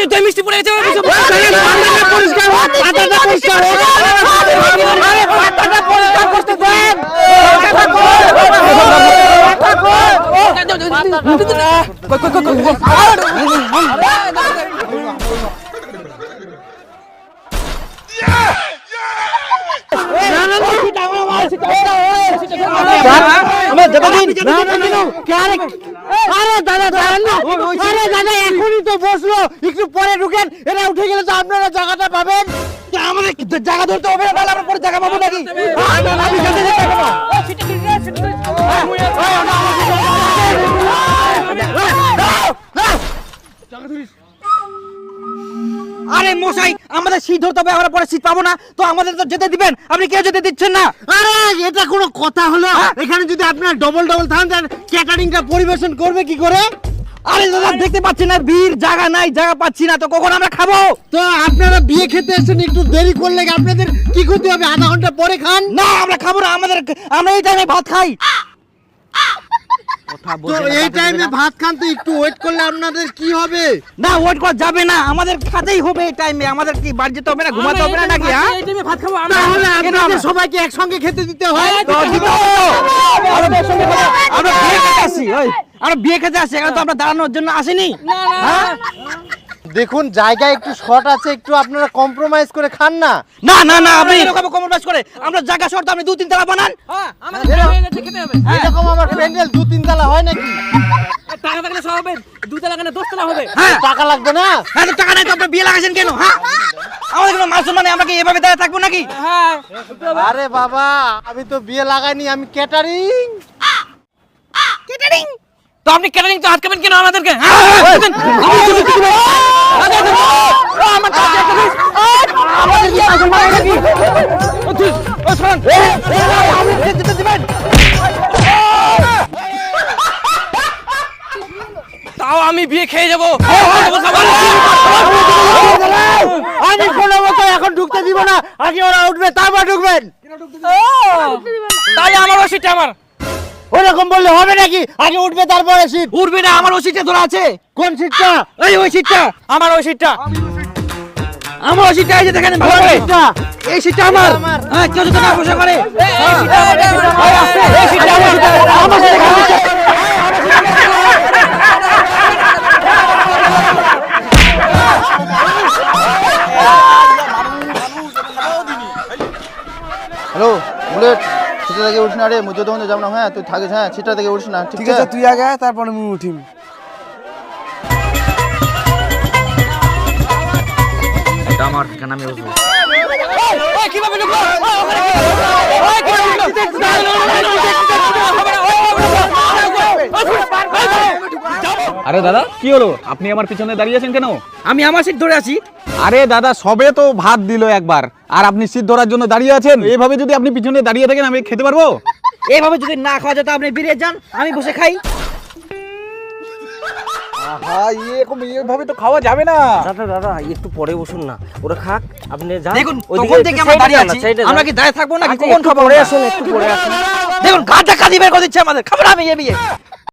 তুই মিষ্টি পড়ে গেছে পরিষ্কার হোক পাতাটা পরিষ্কার হোক আরে পাতাটা পরিষ্কার করতে দেন আমার যেতে দিন না না না আরে আরে দাদা দাঁড়ান না আরে দাদা এখনই তো বসল একটু পরে ঢুকেন এরা উঠে গেলে তো আপনারা জায়গাটা পাবেন আমাদের জায়গা ধরতে হবে না আমরা পরে জায়গা পাবো নাকি আমি আরে মশাই আমাদের সিট ধরতে হবে আমরা পরে সিট পাবো না। তো আমাদের তো যেতে দিবেন আপনি কেউ যেতে দিচ্ছেন না। আরে এটা কোনো কথা হলো? এখানে যদি আপনার ডবল ডবল থাকেন ক্যাটারিংটা পরিবেশন করবে কি করে? আরে দাদা দেখতে পাচ্ছি না ভিড় জায়গা নাই জায়গা পাচ্ছি না তো কখন আমরা খাব? তো আপনারা বিয়ে খেতে এসেছেন একটু দেরি করলে আপনাদের কি করতে হবে? আধা ঘণ্টা পরে খান। না আমরা খাব না আমাদের আমরা এই টাইমে ভাত খাই। তো এই টাইমে ভাত খান তো একটু ওয়েট করলে আপনাদের কি হবে? না ওয়েট করা যাবে না আমাদের খাতেই হবে এই টাইমে আমাদের কি বাড়ি যেতে হবে না ঘুমাতে হবে না নাকি হ্যাঁ? ভাত খাব আমরা তাহলে আপনাদের সবাইকে একসঙ্গে খেতে দিতে হয়। তো দিতে আমরা একসঙ্গে আমরা বিয়ে খেতে আসি ওই আমরা বিয়ে খেতে আসি এখানে তো আমরা দাঁড়ানোর জন্য আসিনি। হ্যাঁ? দেখুন জায়গা একটু শর্ট আছে একটু আপনারা কম্প্রোমাইজ করে খান না। না না না আপনি এরকম কম্প্রোমাইজ করে আমরা জায়গা শর্ত আপনি দু তিন তালা বানান। হ্যাঁ আমাদের হয়ে গেছে, খেতে হবে। এরকম আমার প্যান্ডেল দু তিন তলা হয় নাকি? টাকা থাকলে সব হবে দুতলা কেন দশতলা হবে? হ্যাঁ। টাকা লাগবে না? হ্যাঁ তো টাকা নাই তো আপনার বিয়ে লাগাইছেন কেন হ্যাঁ? আমাদের কোনো মান সম্মান নেই, আমরা কি এভাবে দাঁড়িয়ে থাকব নাকি? হ্যাঁ আরে বাবা আমি তো বিয়ে লাগাইনি আমি ক্যাটারিং কেটারিং তো আপনি ক্যাটারিং তো আটকাবেন কেন আমাদেরকে হ্যাঁ বুঝেন? আরে, আরে, ও, আমার কাছে একটা জিনিস। আরে, আমাদের কি মান সম্মান নেই নাকি? ও, তুই, ও, শোন। এ, এ, আপনি যেতে- যেতে দিবেন? তাও আমি বিয়ে খেয়ে যাব। আমি কোনো মতো এখন ঢুকতে দিব না। আগে ওরা উঠবে তারপর ঢুকবেন। তাই আমার ওষুধটা আমার। ওরকম বললে হবে নাকি? আগে উঠবে তারপরে সিট উঠবে না আমার ওই সিটে ধরা আছে। কোন সিটটা এই ওই সিটটা আমার ওই সিটটা আমার সিটটা এই যে দেখেন ভালো করে। এই সিটটা আমার। হ্যাঁ কেউ যদি না বসে করে এই সিটটা আমার, এই সিটটা সিটটা সিটটা সিটটা সিটটা। হ্যালো বুলেট সেটা থেকে উঠিস না রে মুঝে তখন যাব না। হ্যাঁ তুই থাকিস হ্যাঁ সেটা থেকে উঠিস না ঠিক আছে আছে? তুই আগে আয়, তারপরে আমি উঠিম। ঢুকলো? ও, ওখানে কীভাবে আরে দাদা কি হলো আপনি আমার পিছনে দাঁড়িয়ে আছেন কেন আমি আমার সিট ধরে আছি আরে দাদা সবে তো ভাত দিল একবার আর আপনি সিট ধরার জন্য দাঁড়িয়ে আছেন এইভাবে যদি আপনি পিছনে দাঁড়িয়ে থাকেন আমি খেতে পারব এইভাবে যদি না খাওয়া যেত আপনি বেরিয়ে যান আমি বসে খাই হ্যাঁ এরকম এইভাবে তো খাওয়া যাবে না। দাদা দাদা একটু পরে বসুন না। ওরা খাক আপনি যান। দেখুন ওইদিকে তখন থেকে আমরা দাঁড়িয়ে না, আছি। আমরা কি দাঁড়িয়ে থাকব নাকি? কখন খাব? পরে আসুন একটু পরে আসুন। দেখুন ঘাটটা কাঁদি বের করে দিচ্ছে আমাদের। খাব না আমি এ বিয়ে